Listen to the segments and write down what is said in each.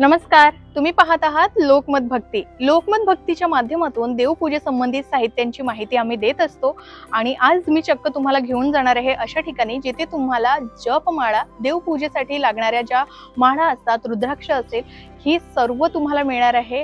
नमस्कार. तुम्ही पाहत आहात लोकमत भक्ती. लोकमत भक्तीच्या माध्यमातून देवपूजेसंबंधित साहित्यांची माहिती आम्ही देत असतो आणि आज मी चक्क तुम्हाला घेऊन जाणार आहे अशा ठिकाणी जिथे तुम्हाला जपमाळा देवपूजेसाठी लागणाऱ्या ज्या माळा असतात रुद्राक्ष असेल ही सर्व तुम्हाला मिळणार आहे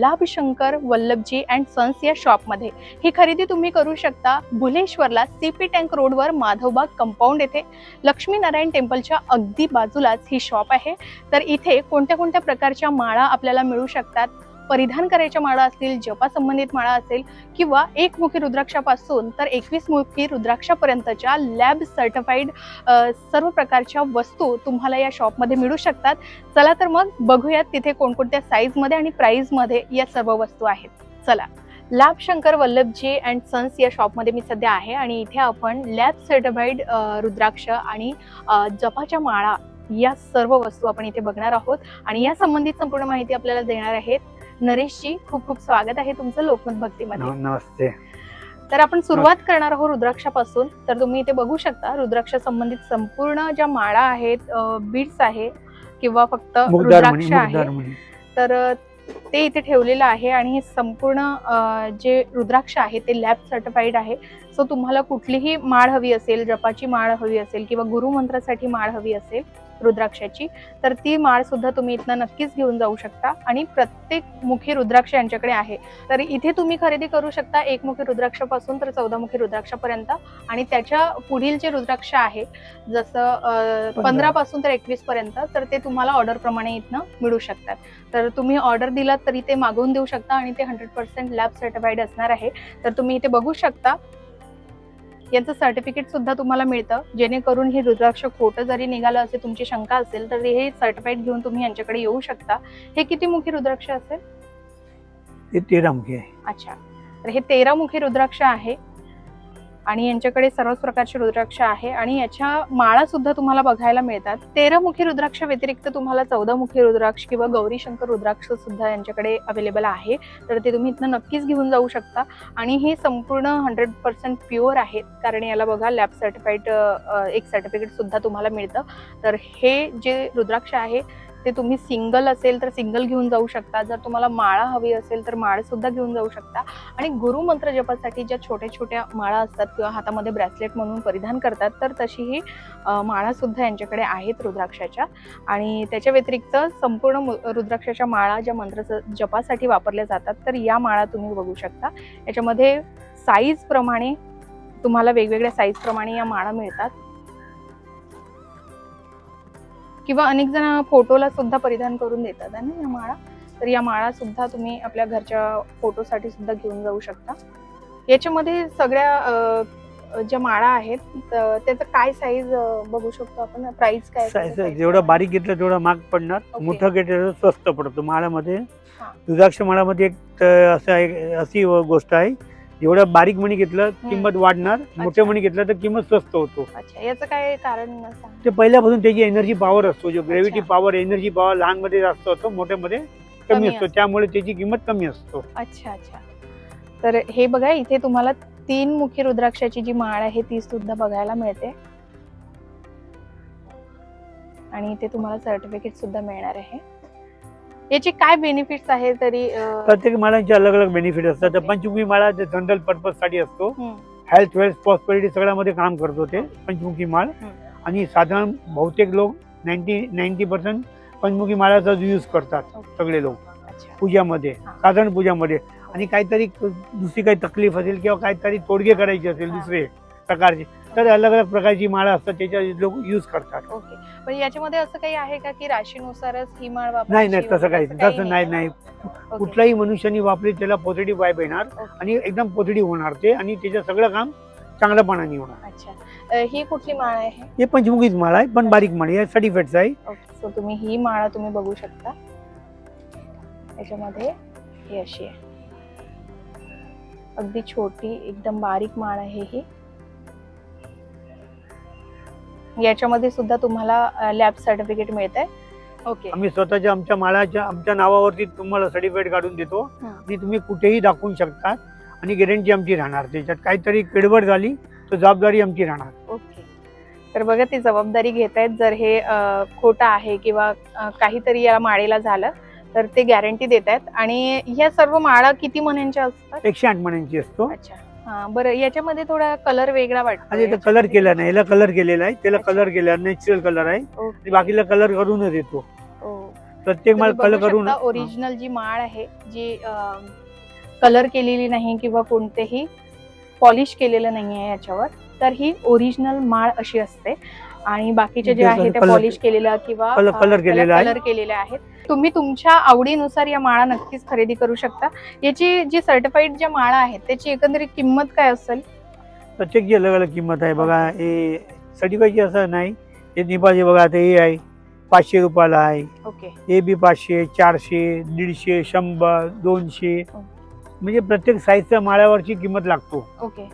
लाभशंकर वल्लभजी अँड सन्स या शॉपमध्ये. ही खरेदी तुम्ही करू शकता भुलेश्वरला सी पी टँक रोडवर माधवबाग कंपाऊंड येथे. लक्ष्मीनारायण टेम्पलच्या अगदी बाजूलाच ही शॉप आहे. तर इथे कोणत्या कोणत्या प्रकारच्या माळा आपल्याला मिळू शकतात. परिधान करायच्या माळा असतील जपासंबंधित माळा असेल किंवा एक मुखी रुद्राक्षापासून तर एकवीस मुखी रुद्राक्षापर्यंतच्या लॅब सर्टिफाईड सर्व प्रकारच्या वस्तू तुम्हाला या शॉपमध्ये मिळू शकतात. चला तर मग बघूयात तिथे कोणकोणत्या साईजमध्ये आणि प्राईजमध्ये या सर्व वस्तू आहेत. चला. Lab Shankar Vallabhji and sons या शॉपमध्ये मी सध्या आहे आणि इथे आपण लॅब सर्टिफाईड रुद्राक्ष आणि जपाच्या माळा या सर्व वस्तू आपण इथे बघणार आहोत. आणि या संबंधित संपूर्ण माहिती आपल्याला देणार आहेत नरेशजी. खूप खूप स्वागत आहे तुमचं लोकमत भक्तीमध्ये. नम- नमस्ते. तर आपण सुरुवात करणार आहोत रुद्राक्षापासून. तर तुम्ही इथे बघू शकता रुद्राक्ष संबंधित संपूर्ण ज्या माळा आहेत बीड्स आहे किंवा फक्त रुद्राक्ष आहे तर ते इथे ठेवलेलं आहे आणि हे संपूर्ण जे रुद्राक्ष आहे ते लॅब सर्टिफाईड आहे. सो तुम्हाला कुठलीही माळ हवी असेल जपाची माळ हवी असेल किंवा गुरुमंत्रासाठी माळ हवी असेल रुद्राक्षाची तर ती माळ सुद्धा तुम्ही इथनं नक्कीच घेऊन जाऊ शकता. आणि प्रत्येक मुखी रुद्राक्ष यांच्याकडे आहे. तर इथे तुम्ही खरेदी करू शकता एक मुखी रुद्राक्षापासून तर चौदा मुखी रुद्राक्षापर्यंत. आणि त्याच्या पुढील जे रुद्राक्ष आहे जसं पंधरा. पासून तर एकवीस पर्यंत तर ते तुम्हाला ऑर्डर प्रमाणे इथनं मिळू शकतात. तर तुम्ही ऑर्डर दिलात तरी ते मागवून देऊ शकता आणि ते हंड्रेड पर्सेंट लॅब सर्टिफाईड असणार आहे. तर तुम्ही इथे बघू शकता यांचं सर्टिफिकेट सुद्धा तुम्हाला मिळतं. जेणेकरून हे रुद्राक्ष खोटं जरी निघालं असे तुमची शंका असेल तर हे सर्टिफाईड घेऊन तुम्ही यांच्याकडे येऊ शकता. हे किती मुखी रुद्राक्ष असेल? ते तेरा मुखी आहे. अच्छा. तर हे तेरा मुखी रुद्राक्ष आहे. आणि यांच्याकडे सर्वच प्रकारचे रुद्राक्ष आहे. आणि याच्या माळा सुद्धा तुम्हाला बघायला मिळतात. तेरा मुखी रुद्राक्ष व्यतिरिक्त तुम्हाला चौदा मुखी रुद्राक्ष किंवा गौरी शंकर रुद्राक्ष सुद्धा यांच्याकडे अवेलेबल आहे. तर ते तुम्ही इथनं नक्कीच घेऊन जाऊ शकता. आणि हे संपूर्ण हंड्रेड पर्सेंट प्युअर आहेत. कारण याला बघा लॅब सर्टिफाईड एक सर्टिफिकेट सुद्धा तुम्हाला मिळतं. तर हे जे रुद्राक्ष आहे ते तुम्ही सिंगल असेल तर सिंगल घेऊन जाऊ शकता. जर तुम्हाला माळा हवी असेल तर माळ सुद्धा घेऊन जाऊ शकता. आणि गुरुमंत्र जपासाठी ज्या छोट्या छोट्या माळा असतात किंवा हातामध्ये ब्रेसलेट म्हणून परिधान करतात तर तशीही ही माळा सुद्धा यांच्याकडे आहेत रुद्राक्षाच्या. आणि त्याच्या व्यतिरिक्त संपूर्ण मु- रुद्राक्षाच्या माळा ज्या मंत्र जपासाठी वापरल्या जातात तर या माळा तुम्ही बघू शकता. याच्यामध्ये साईज प्रमाणे तुम्हाला वेगवेगळ्या साईज प्रमाणे या माळा मिळतात. किंवा अनेक जण फोटोला सुद्धा परिधान करून देतात ना या माळा? तर या माळा सुद्धा तुम्ही आपल्या घरच्या फोटोसाठी सुद्धा घेऊन जाऊ शकता. याच्यामध्ये सगळ्या ज्या माळा आहेत त्याचं काय साईज बघू शकतो आपण? प्राइस काय जेवढं? बारीक घेतलं तेवढं महाग पडणार. मोठं घेतलं स्वस्त पडतो. माळामध्ये. दुधाक्ष माळामध्ये एक असं एक अशी गोष्ट आहे. जेवढं बारीक मणी घेतलं किंमत वाढणार मोठे मणी घेतलं तर किंमत स्वस्त होतो. अच्छा याचं काय कारण सांग ते पहिल्यापासून त्याची एनर्जी पॉवर असतो जो ग्रॅव्हिटी. पॉवर एनर्जी पॉवर लहानमध्ये जास्त होतो मोठ्यामध्ये कमी असतो. त्यामुळे त्याची किंमत कमी असतो. अच्छा अच्छा. तर हे बघा इथे तुम्हाला तीन मुखी रुद्राक्षाची जी माळ आहे ती सुद्धा बघायला मिळते. आणि इथे तुम्हाला सर्टिफिकेट सुद्धा मिळणार आहे. याचे काय बेनिफिट्स आहे तरी प्रत्येक माळांचे अलग अलग बेनिफिट असतात. पंचमुखी माळा जनरल पर्पजसाठी असतो हेल्थ वेल्थ प्रॉस्पेरिटी सगळ्यामध्ये काम करतो ते पंचमुखी माळ. आणि साधारण बहुतेक लोक नाईन्टी नाईन्टी पर्सेंट पंचमुखी माळाचा यूज करतात. सगळे लोक पूजामध्ये. साधारण पूजामध्ये आणि काहीतरी दुसरी काही तकलीफ असेल किंवा काहीतरी तोडगे करायचे असेल. दुसरे प्रकारचे तर अलग अलग प्रकारची माळा असतात त्याच्या लोक यूज करतात. ओके पण याच्यामध्ये असं काही आहे का की राशीनुसारच ही माळ वापरायची नाही नाही तसं वगैरे काही तसं नाही? नाही. कुठल्याही मनुष्याने वापरली त्याला पॉझिटिव्ह वाईब येणार. आणि एकदम पॉझिटिव्ह होणार ते आणि त्याचं सगळं काम चांगल्यापणाने होणार. अच्छा. अं, ही कुठली माळ आहे? हे पंचमुखीच माळ आहे पण बारीक माळ आहे. सर्टिफिकेट आहे. ओके सो तुम्ही ही माळा तुम्ही बघू शकता. याच्यामध्ये ही अशी आहे. अगदी छोटी एकदम बारीक माळ आहे ही. याच्यामध्ये सुद्धा तुम्हाला लॅब सर्टिफिकेट मिळतंय. ओके आम्ही स्वतःच्या आमच्या माळाच्या आमच्या नावावरती तुम्हाला सर्टिफिकेट काढून देतो. आणि तुम्ही कुठेही दाखवून शकतात आणि गॅरंटी आमची राहणार. त्याच्यात काहीतरी केडवड झाली तर जबाबदारी आमची राहणार. ओके तर बघा ती जबाबदारी घेत आहेत जर हे खोटं आहे किंवा काहीतरी या माळेला झालं तर ते गॅरंटी देत आहेत आणि ह्या सर्व माळा किती महिन्यांच्या असतात? एकशे आठ मण्यांची असतो. अच्छा. हा बरं याच्यामध्ये थोडा कलर वेगळा वाटतो आणि इथं कलर केला नाही याला कलर केलेला आहे त्याला. कलर केला नॅचरल कलर आहे. आणि बाकीला कलर करूनच येतो हो. प्रत्येक माल कलर करून ओरिजिनल जी माळ आहे जी कलर केलेली नाही किंवा कोणतेही पॉलिश केलेलं नाही आहे याच्यावर तर ही ओरिजिनल माळ अशी असते आणि बाकीचे जे आहे ते पॉलिश किंवा केलेलं आहे. कलर केलेले आहेत तुम्ही तुमच्या आवडीनुसार या माळा नक्कीच खरेदी करू शकता. याची जी सर्टिफाईड ज्या माळा आहेत त्याची एकंदरीत किंमत काय असेल? प्रत्येकची अलग अलग किंमत आहे. बघा हे सर्टिफाईडची असं नाही हे निपाचे बघा आता हे आहे. पाचशे रुपयाला आहे. ओके. हे बी पाचशे चारशे दीडशे शंभर दोनशे. हो. म्हणजे प्रत्येक साईजच्या माळ्यावरची किंमत लागतो. ओके.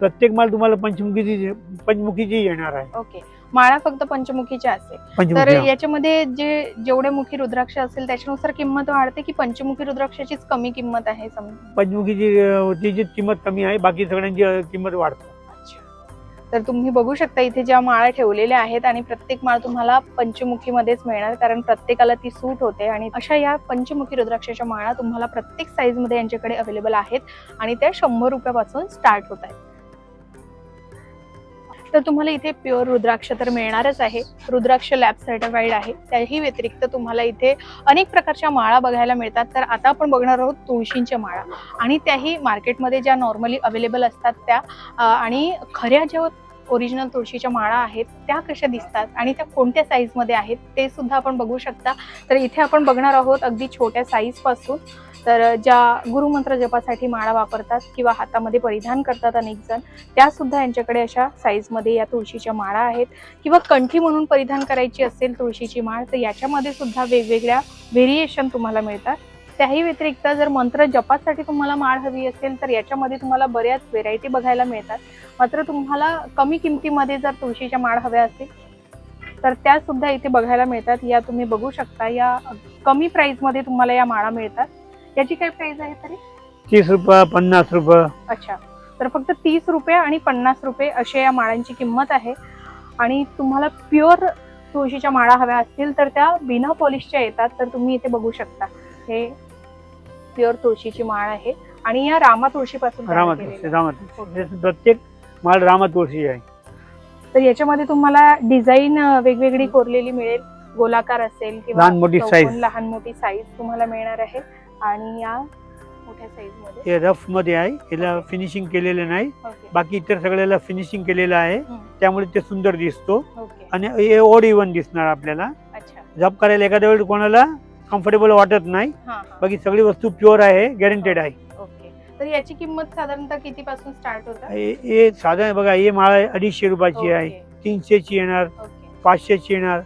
प्रत्येक माल तुम्हाला पंचमुखीची पंचमुखीची येणार आहे. ओके. माळा फक्त पंचमुखीच्या असेल. तर याच्यामध्ये जे जेवढे मुखी रुद्राक्ष असेल त्याच्यानुसार किंमत वाढते की पंचमुखी रुद्राक्षाचीच कमी किंमत आहे समजा? पंचमुखीची किंमत कमी आहे बाकी सगळ्यांची किंमत वाढते. तर तुम्ही बघू शकता इथे ज्या माळा ठेवलेल्या आहेत आणि प्रत्येक माळ तुम्हाला पंचमुखीमध्येच मिळणार कारण प्रत्येकाला ती सूट होते आणि अशा या पंचमुखी रुद्राक्षाच्या माळा तुम्हाला प्रत्येक साईजमध्ये यांच्याकडे अवेलेबल आहेत आणि त्या शंभर रुपयापासून स्टार्ट होत आहेत. तर तुम्हाला इथे प्युअर रुद्राक्ष तर मिळणारच आहे. रुद्राक्ष लॅब सर्टिफाईड आहे. त्याही व्यतिरिक्त तुम्हाला इथे अनेक प्रकारच्या माळा बघायला मिळतात. तर आता आपण बघणार आहोत तुळशींच्या माळा. आणि त्याही मार्केटमध्ये ज्या नॉर्मली अवेलेबल असतात त्या आणि खऱ्या ज्या ओरिजिनल तुळशीच्या माळा आहेत त्या कशा दिसतात आणि त्या कोणत्या साईजमध्ये आहेत ते सुद्धा आपण बघू शकता. तर इथे आपण बघणार आहोत अगदी छोट्या साईजपासून तर ज्या गुरुमंत्र जपासाठी माळा वापरतात किंवा हातामध्ये परिधान करतात अनेक जण त्या सुद्धा यांच्याकडे अशा साईजमध्ये या तुळशीच्या माळा आहेत. किंवा कंठी म्हणून परिधान करायची असेल तुळशीची माळ तर याच्यामध्ये सुद्धा वेगवेगळ्या व्हेरिएशन तुम्हाला मिळतात. त्याही व्यतिरिक्त जर मंत्र जपासाठी तुम्हाला माळ हवी असेल तर याच्यामध्ये तुम्हाला बऱ्याच व्हेरायटी बघायला मिळतात. मात्र तुम्हाला कमी किमतीमध्ये जर तुळशीच्या माळ हव्या असतील तर त्या सुद्धा इथे बघायला मिळतात. या तुम्ही बघू शकता या कमी प्राईजमध्ये तुम्हाला या माळा मिळतात. याची काय प्राइस आहे तरी? तीस रुपये पन्नास रुपये. अच्छा. तर फक्त तीस रुपये आणि पन्नास रुपये अशा या माळांची किंमत आहे. आणि तुम्हाला प्युअर तुळशीच्या माळा हव्या असतील तर त्या बिना पॉलिशच्या येतात तर तुम्ही इथे बघू शकता. हे प्युअर तुळशीची माळ आहे. आणि या रामा तुळशीपासून रामा तुळशी. रामा तुळशी. प्रत्येक माल रामा तुळशी आहे. तर याच्यामध्ये तुम्हाला डिझाईन वेगवेगळी कोरलेली मिळेल. गोलाकार असेल किंवा. लहान मोठी साईज तुम्हाला मिळणार आहे. आणि या मोठ्या हे रफमध्ये आहे. याला फिनिशिंग केलेलं नाही. ओके बाकी इतर सगळ्याला फिनिशिंग केलेलं आहे. हम्म. त्यामुळे ते सुंदर दिसतो. ओके आणि हे ओड इव्हन दिसणार आपल्याला. अच्छा. जप करायला एखाद्या वेळी कोणाला कम्फर्टेबल वाटत नाही. हा हा. बाकी सगळी वस्तू प्युअर आहे गॅरंटेड आहे. ओके तर याची किंमत साधारणतः किती पासून स्टार्ट हे हे साधारण बघा हे माळ अडीचशे रुपयाची आहे. ओके, तीनशेची येणार ओके. पाचशेची येणार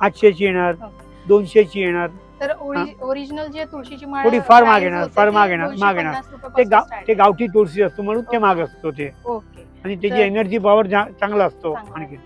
आठशेची येणार ओके. दोनशेची येणार. तर ओरिजिनल जे तुळशीची माळ थोडी फार price येणार, फार ती महाग येणार, 250 महाग येणार. ते गाव ते. गावठी तुळशी असतो म्हणून ते. महाग असतो ते ओके आणि त्याची एनर्जी पॉवर चांगला असतो आणखी.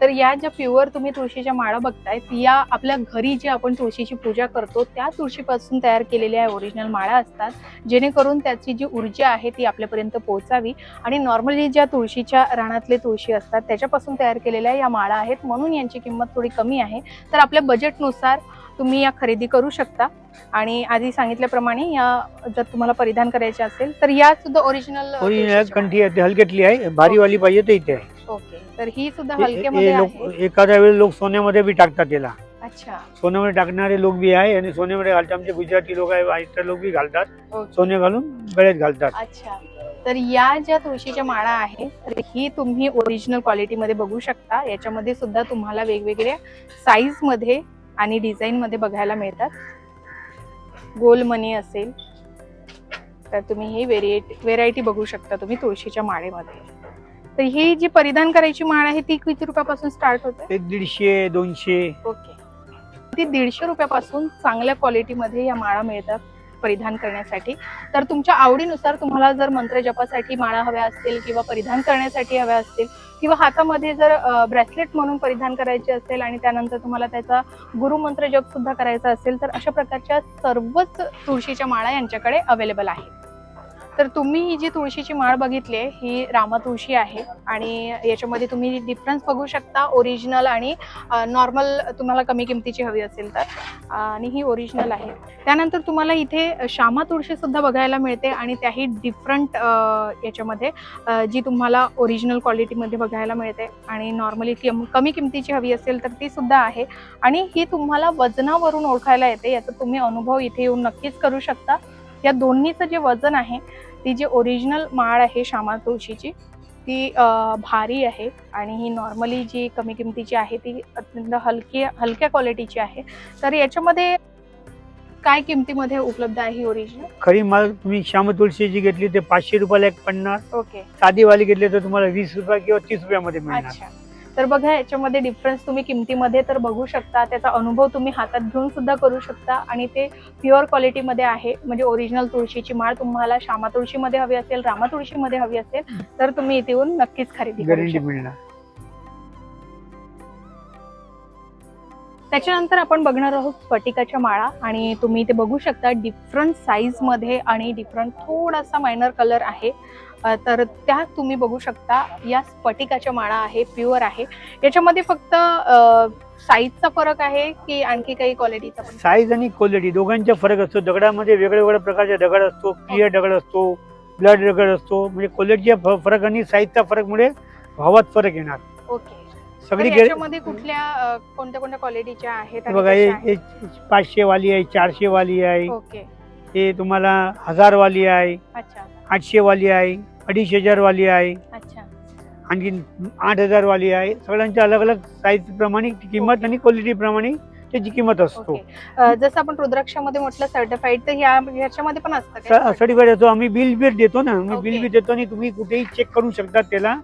तर या ज्या प्युअर तुम्ही तुळशीच्या माळा बघताय या आपल्या घरी जे आपण तुळशीची पूजा करतो त्या तुळशीपासून तयार केलेल्या ओरिजिनल माळा असतात. जेणेकरून त्याची जी ऊर्जा आहे ती आपल्यापर्यंत पोहोचावी. आणि नॉर्मली ज्या तुळशीच्या रानातले तुळशी असतात त्याच्यापासून तयार केलेल्या या माळा आहेत. म्हणून यांची किंमत थोडी कमी आहे. तर आपल्या बजेटनुसार तुम्ही या खरेदी करू शकता. आणि आधी सांगितल्याप्रमाणे या जर तुम्हाला परिधान करायचे असेल तर या सुद्धा ओरिजिनल ओरिजिनल कंठी आहे ती हलक्यातली आहे भारीवाली पाहिजे तर इथे आहे. ओके. तर ही सुद्धा हे- हलक्यामध्ये हे लोक आहे. एखाद्या वेळी लोक सोन्यामध्ये बी टाकतात याला. अच्छा. सोन्यामध्ये टाकणारे लोक बी आहे आणि सोन्यामध्ये घालतात आमचे गुजराती लोक आहे लोक बी घालतात. ओके. सोने घालून गळ्यात घालतात. अच्छा. तर या ज्या तुळशीच्या माळा आहेत तर ही तुम्ही ओरिजिनल क्वालिटीमध्ये बघू शकता. याच्यामध्ये सुद्धा तुम्हाला वेगवेगळ्या साईजमध्ये आणि डिझाईन मध्ये बघायला मिळतात. गोल मनी असेल तर तुम्ही ही व्हेरिएटी व्हेरायटी बघू शकता तुम्ही तुळशीच्या माळेमध्ये. तर ही जी परिधान करायची माळ आहे ती किती रुपयापासून स्टार्ट होते? एक दीडशे दोनशे. ओके. ती दीडशे रुपयापासून चांगल्या क्वालिटीमध्ये या माळा मिळतात परिधान करण्यासाठी. तर तुमच्या आवडीनुसार तुम्हाला जर मंत्र जपासाठी माळा हव्या असतील किंवा परिधान करण्यासाठी हव्या असतील किंवा हातामध्ये जर ब्रेसलेट म्हणून परिधान करायचे असेल आणि त्यानंतर तुम्हाला त्याचा गुरुमंत्र जप सुद्धा करायचा असेल तर अशा प्रकारच्या सर्वच तुळशीच्या माळा यांच्याकडे अवेलेबल आहेत. तर तुम्ही ही जी तुळशीची माळ बघितली आहे, ही रामा तुळशी आहे आणि याच्यामध्ये तुम्ही डिफरन्स बघू शकता ओरिजिनल आणि नॉर्मल तुम्हाला कमी किमतीची हवी असेल तर. आणि ही ओरिजिनल आहे. त्यानंतर तुम्हाला इथे श्यामा तुळशी सुद्धा बघायला मिळते आणि त्याही डिफरंट याच्यामध्ये जी तुम्हाला ओरिजिनल क्वालिटीमध्ये बघायला मिळते आणि नॉर्मली किम कमी किमतीची हवी असेल तर ती सुद्धा आहे. आणि ही तुम्हाला वजनावरून ओळखायला येते याचा तुम्ही अनुभव इथे येऊन नक्कीच करू शकता. या दोन्हीचं जे वजन आहे ती जी ओरिजिनल माळ आहे श्यामा तुळशीची ती भारी आहे. आणि ही नॉर्मली जी कमी किमतीची आहे ती अत्यंत हलकी हलक्या क्वालिटीची आहे. तर याच्यामध्ये काय किमतीमध्ये उपलब्ध आहे ही ओरिजिनल खरी माल तुम्ही श्याम तुळशीची घेतली ते पाचशे रुपयाला एक पन्नास. ओके साधी वाली घेतली तर तुम्हाला वीस रुपये किंवा तीस रुपयामध्ये मिळणार. अच्छा. तर बघा याच्यामध्ये डिफरन्स तुम्ही किमतीमध्ये तर बघू शकता. त्याचा अनुभव तुम्ही हातात घेऊन सुद्धा करू शकता. आणि ते प्युअर क्वालिटीमध्ये आहे. म्हणजे ओरिजिनल तुळशीची माळ तुम्हाला श्यामा तुळशीमध्ये हवी असेल रामा तुळशीमध्ये हवी असेल तर तुम्ही इथे येऊन नक्कीच खरेदी करू शकता. त्याच्यानंतर आपण बघणार आहोत स्फटिकाच्या माळा. आणि तुम्ही ते बघू शकता डिफरंट साईजमध्ये आणि डिफरंट थोडासा मायनर कलर आहे. तर त्या तुम्ही बघू शकता या स्फटिकाच्या माळा आहे प्युअर आहे. याच्यामध्ये फक्त साईजचा फरक आहे की आणखी काही क्वालिटीचा साईज आणि क्वालिटी दोघांचा फरक असतो. दगडामध्ये वेगळ्या वेगळ्या प्रकारचे दगड असतो क्लिअर दगड असतो ब्लड दगड असतो. म्हणजे क्वालिटीचा फरक आणि साईजचा फरकमुळे भावात फरक येणार. ओके. सगळी याच्यामध्ये कुठल्या कोणत्या कोणत्या क्वालिटीच्या आहेत बघा हे? हे पाचशे वाली आहे चारशे वाली आहे. ओके. हे तुम्हाला हजार वाली आहे. अच्छा. आठशे वाली आहे अडीच हजार वाली आहे. अच्छा. आणखी आठ हजार वाली आहे. सगळ्यांच्या अलग अलग साईज प्रमाणे किंमत आणि क्वालिटी प्रमाणे त्याची किंमत असतो. जसं आपण रुद्राक्षामध्ये म्हटलं सर्टिफाईड तर ह्या ह्याच्यामध्ये पण असतं? सर्टिफाईड येतो आम्ही बिल बिल देतो ना. आम्ही बिल Okay. बी देतो आणि तुम्ही कुठेही चेक करू शकता त्याला.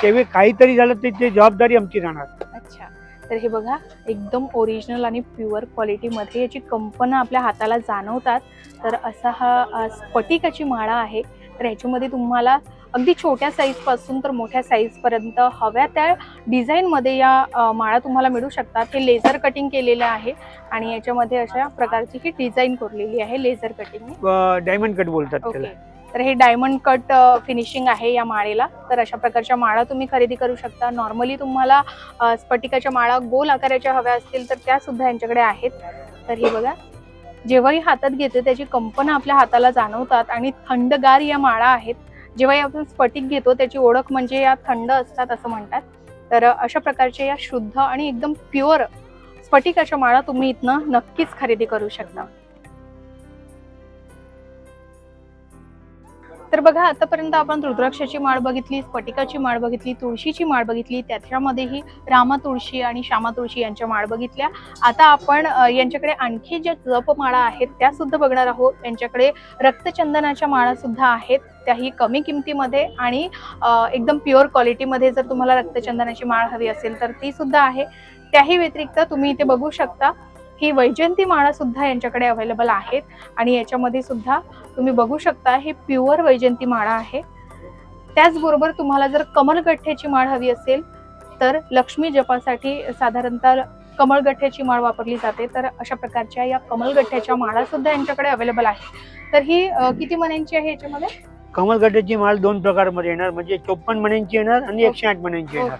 त्यावेळी काहीतरी झालं तर ते जबाबदारी आमची राहणार. अच्छा. तर हे बघा एकदम ओरिजिनल आणि प्युअर क्वालिटीमध्ये याची कंपना आपल्या हाताला जाणवतात. तर असा हा स्फटिकाची माळा आहे. तर ह्याच्यामध्ये तुम्हाला अगदी छोट्या साईजपासून तर मोठ्या साईजपर्यंत हव्या त्या डिझाईनमध्ये या माळा तुम्हाला मिळू शकतात. हे लेझर कटिंग केलेलं आहे आणि याच्यामध्ये अशा प्रकारची ही डिझाईन कोरलेली आहे लेझर कटिंग डायमंड कट बोलतात ओके तर हे डायमंड कट फिनिशिंग आहे या माळेला. तर अशा प्रकारच्या माळा तुम्ही खरेदी करू शकता. नॉर्मली तुम्हाला स्फटिकाच्या माळा गोल आकाराच्या हव्या असतील तर त्या सुद्धा यांच्याकडे आहेत. तर हे बघा. जेव्हाही हातात घेते त्याची कंपना आपल्या हाताला जाणवतात आणि थंडगार या माळा आहेत. जेव्हाही आपण स्फटिक घेतो त्याची ओळख म्हणजे या थंड असतात असं म्हणतात. तर अशा प्रकारच्या या शुद्ध आणि एकदम प्युअर स्फटिक अशा माळा तुम्ही इथनं नक्कीच खरेदी करू शकता. तर बघा आतापर्यंत आपण रुद्राक्षाची माळ बघितली स्फटिकाची माळ बघितली तुळशीची माळ बघितली त्याच्यामध्येही रामा तुळशी आणि श्यामा तुळशी यांच्या माळ बघितल्या. आता आपण यांच्याकडे आणखी ज्या जपमाळा आहेत त्या सुद्धा बघणार आहोत. यांच्याकडे रक्तचंदनाच्या माळा सुद्धा आहेत त्याही कमी किमतीमध्ये आणि एकदम प्युअर क्वालिटीमध्ये जर तुम्हाला रक्तचंदनाची माळ हवी असेल तर ती सुद्धा आहे. त्याही व्यतिरिक्त तुम्ही इथे बघू शकता ही वैजयंती माळा सुद्धा यांच्याकडे अवेलेबल आहेत. आणि याच्यामध्ये सुद्धा तुम्ही बघू शकता ही प्युअर वैजयंती माळा आहे. त्याचबरोबर तुम्हाला जर कमलगठ्ठ्याची माळ हवी असेल तर लक्ष्मी जपासाठी साधारणतः कमळगठ्ठ्याची माळ वापरली जाते. तर अशा प्रकारच्या या कमलगठ्ठ्याच्या माळा सुद्धा यांच्याकडे अवेलेबल आहे तर ही किती मण्यांची आहे याच्यामध्ये? कमलगड्ड्याची माल दोन प्रकारमध्ये येणार. म्हणजे चोपन्न मण्यांची येणार आणि एकशे आठ मण्यांची येणार.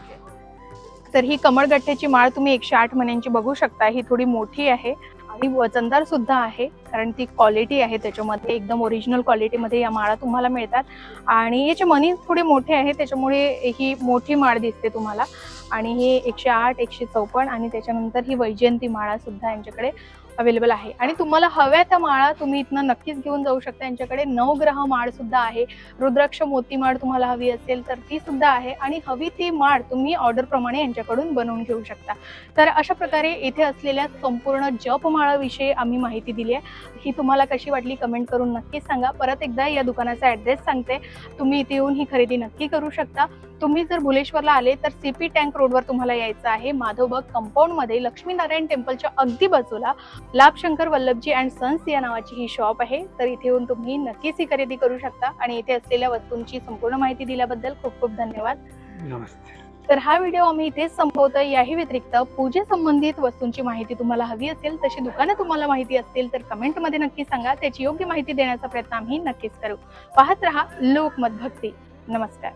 तर ही कमळगठ्ठ्याची माळ तुम्ही एकशे आठ महिन्यांची बघू शकता. ही थोडी मोठी आहे आणि वजनदार सुद्धा आहे कारण ती क्वालिटी आहे त्याच्यामध्ये. एकदम ओरिजिनल क्वालिटीमध्ये या माळा तुम्हाला मिळतात. आणि याचे मनी थोडे मोठे आहे त्याच्यामुळे ही मोठी माळ दिसते तुम्हाला. आणि हे एकशे आठ एकशे चौपन्न आणि त्याच्यानंतर ही वैजयंती माळा सुद्धा यांच्याकडे अवेलेबल आहे. आणि तुम्हाला हव्या त्या माळा तुम्ही इथनं नक्कीच घेऊन जाऊ शकता. यांच्याकडे नवग्रह माळ सुद्धा आहे. रुद्राक्ष मोती माळ तुम्हाला हवी असेल तर ती सुद्धा आहे. आणि हवी ती माळ तुम्ही ऑर्डर प्रमाणे यांच्याकडून बनवून घेऊ शकता. तर अशा प्रकारे इथे असलेल्या संपूर्ण जपमाळाविषयी आम्ही माहिती दिली आहे. ही तुम्हाला कशी वाटली कमेंट करून नक्कीच सांगा. परत एकदा या दुकानाचा ॲड्रेस सांगते. तुम्ही इथे येऊन ही खरेदी नक्की करू शकता. तुम्ही जर भुलेश्वरला आले तर सीपी टँक रोडवर तुम्हाला यायचं आहे. माधवबाग कंपाऊंडमध्ये लक्ष्मीनारायण टेम्पलच्या अगदी बाजूला लाभशंकर वल्लभजी अँड सन्स या नावाची ही शॉप आहे. तर इथे येऊन तुम्ही नक्कीच ही खरेदी करू शकता. आणि इथे असलेल्या वस्तूंची संपूर्ण माहिती दिल्याबद्दल खूप खूप धन्यवाद. नमस्ते. तर हा व्हिडिओ आम्ही इथेच संपवतोय. याही व्यतिरिक्त पूजे संबंधित वस्तूंची माहिती तुम्हाला हवी असेल तशी दुकानं तुम्हाला माहिती असतील तर कमेंटमध्ये नक्की सांगा. त्याची योग्य माहिती देण्याचा प्रयत्न आम्ही नक्कीच करू. पाहत रहा लोकमत भक्ती. नमस्कार।